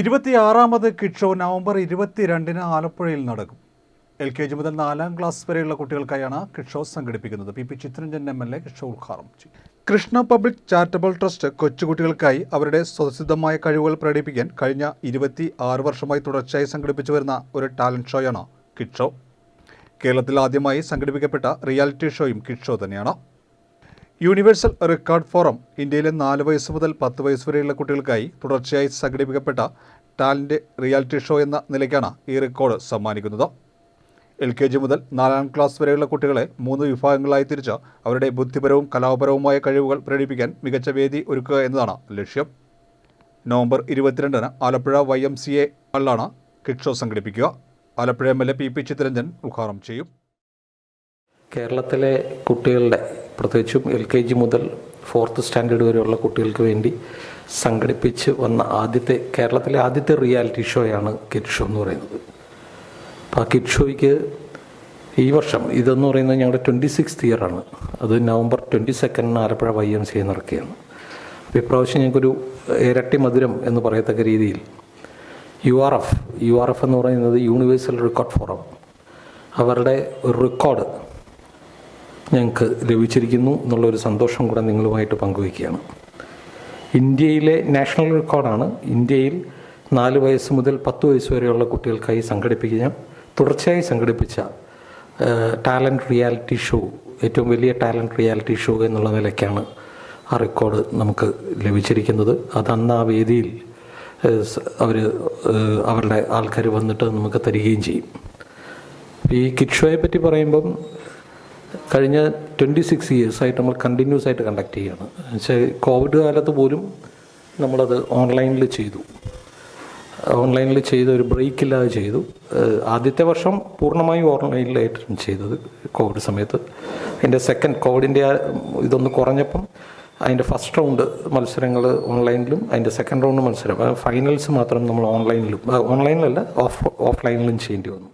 ഇരുപത്തിയാറാമത് kid show November ഇരുപത്തിരണ്ടിന് ആലപ്പുഴയിൽ നടക്കും. എൽ കെ ജി മുതൽ നാലാം ക്ലാസ് വരെയുള്ള കുട്ടികൾക്കായാണ് കിഡ് ഷോ സംഘടിപ്പിക്കുന്നത്. P P Chitharanjan M L A kid show ഉദ്ഘാടനം ചെയ്യും കൃഷ്ണ പബ്ലിക് ചാരിറ്റബിൾ ട്രസ്റ്റ് കൊച്ചുകുട്ടികൾക്കായി അവരുടെ സ്വതസിദ്ധമായ കഴിവുകൾ പ്രകടിപ്പിക്കാൻ കഴിഞ്ഞ ഇരുപത്തി ആറ് വർഷമായി തുടർച്ചയായി സംഘടിപ്പിച്ചു വരുന്ന ഒരു ടാലന്റ് ഷോയാണ് കിഡ് ഷോ. കേരളത്തിൽ ആദ്യമായി സംഘടിപ്പിക്കപ്പെട്ട റിയാലിറ്റി ഷോയും കിഡ് ഷോ തന്നെയാണ്. യൂണിവേഴ്സൽ റെക്കോർഡ് ഫോറം ഇന്ത്യയിലെ നാല് വയസ്സ് മുതൽ പത്ത് വയസ്സ് വരെയുള്ള കുട്ടികൾക്കായി തുടർച്ചയായി സംഘടിപ്പിക്കപ്പെട്ട ടാലന്റ് റിയാലിറ്റി ഷോ എന്ന നിലയ്ക്കാണ് ഈ റെക്കോർഡ് സമ്മാനിക്കുന്നത്. എൽ കെ ജി മുതൽ നാലാം ക്ലാസ് വരെയുള്ള കുട്ടികളെ മൂന്ന് വിഭാഗങ്ങളായി തിരിച്ച് അവരുടെ ബുദ്ധിപരവും കലാപരവുമായ കഴിവുകൾ പ്രകടിപ്പിക്കാൻ മികച്ച വേദി ഒരുക്കുക എന്നതാണ് ലക്ഷ്യം. നവംബർ ഇരുപത്തിരണ്ടിന് Alappuzha Y M C A kid show സംഘടിപ്പിക്കുക. Alappuzha M L A P P Chitharanjan ഉദ്ഘാടനം ചെയ്യും. കേരളത്തിലെ കുട്ടികളുടെ പ്രത്യേകിച്ചും എൽ കെ ജി മുതൽ ഫോർത്ത് സ്റ്റാൻഡേർഡ് വരെയുള്ള കുട്ടികൾക്ക് വേണ്ടി സംഘടിപ്പിച്ച് വന്ന ആദ്യത്തെ കേരളത്തിലെ ആദ്യത്തെ റിയാലിറ്റി ഷോയാണ് കിഡ് ഷോ എന്ന് പറയുന്നത്. അപ്പോൾ ആ കിഡ് ഷോയ്ക്ക് ഈ വർഷം ഇതെന്ന് പറയുന്നത് ഞങ്ങളുടെ ട്വന്റി സിക്സ് ഇയറാണ്. അത് നവംബർ ട്വന്റി സെക്കൻഡിന് ആലപ്പുഴ വൈ എം സി നടക്കുകയാണ്. അപ്പോൾ ഇപ്രാവശ്യം ഞങ്ങൾക്കൊരു ഇരട്ടി മധുരം എന്ന് പറയത്തക്ക രീതിയിൽ U R F U R F എന്ന് പറയുന്നത് യൂണിവേഴ്സൽ റെക്കോർഡ് ഫോറം. അവരുടെ ഒരു റെക്കോർഡ് ഞങ്ങൾക്ക് ലഭിച്ചിരിക്കുന്നു എന്നുള്ളൊരു സന്തോഷം കൂടെ നിങ്ങളുമായിട്ട് പങ്കുവയ്ക്കുകയാണ്. ഇന്ത്യയിലെ നാഷണൽ റെക്കോർഡാണ്. ഇന്ത്യയിൽ നാല് വയസ്സ് മുതൽ പത്ത് വയസ്സ് വരെയുള്ള കുട്ടികൾക്കായി സംഘടിപ്പിക്കുന്ന തുടർച്ചയായി സംഘടിപ്പിച്ച ടാലന്റ് റിയാലിറ്റി ഷോ ഏറ്റവും വലിയ ടാലന്റ് റിയാലിറ്റി ഷോ എന്നുള്ള നിലയ്ക്കാണ് ആ റെക്കോർഡ് നമുക്ക് ലഭിച്ചിരിക്കുന്നത്. അത് അന്ന് ആ വേദിയിൽ അവർ അവരുടെ ആൾക്കാർ വന്നിട്ട് നമുക്ക് തരികയും ചെയ്യും. ഈ കിഡ് ഷോയെ പറ്റി പറയുമ്പം കഴിഞ്ഞ ട്വന്റി സിക്സ് ഇയേഴ്സായിട്ട് നമ്മൾ കണ്ടിന്യൂസ് ആയിട്ട് കണ്ടക്ട് ചെയ്യുകയാണ് പക്ഷേ കോവിഡ് കാലത്ത് പോലും നമ്മളത് ഓൺലൈനിൽ ചെയ്തു. ഓൺലൈനിൽ ചെയ്ത് ഒരു ബ്രേക്ക് ഇല്ലാതെ ചെയ്തു. ആദ്യത്തെ വർഷം പൂർണമായും ഓൺലൈനിലായിട്ടാണ് ചെയ്തത് കോവിഡ് സമയത്ത്. അതിന്റെ സെക്കൻഡ് കോവിഡിന്റെ ഇതൊന്ന് കുറഞ്ഞപ്പം അതിന്റെ ഫസ്റ്റ് റൗണ്ട് മത്സരങ്ങൾ ഓൺലൈനിലും അതിന്റെ സെക്കൻഡ് റൗണ്ട് മത്സരം ഫൈനൽസ് മാത്രം നമ്മൾ ഓൺലൈനിലും ഓൺലൈനിലല്ല ഓഫ് ഓഫ്ലൈനിലും ചെയ്യേണ്ടി വന്നു.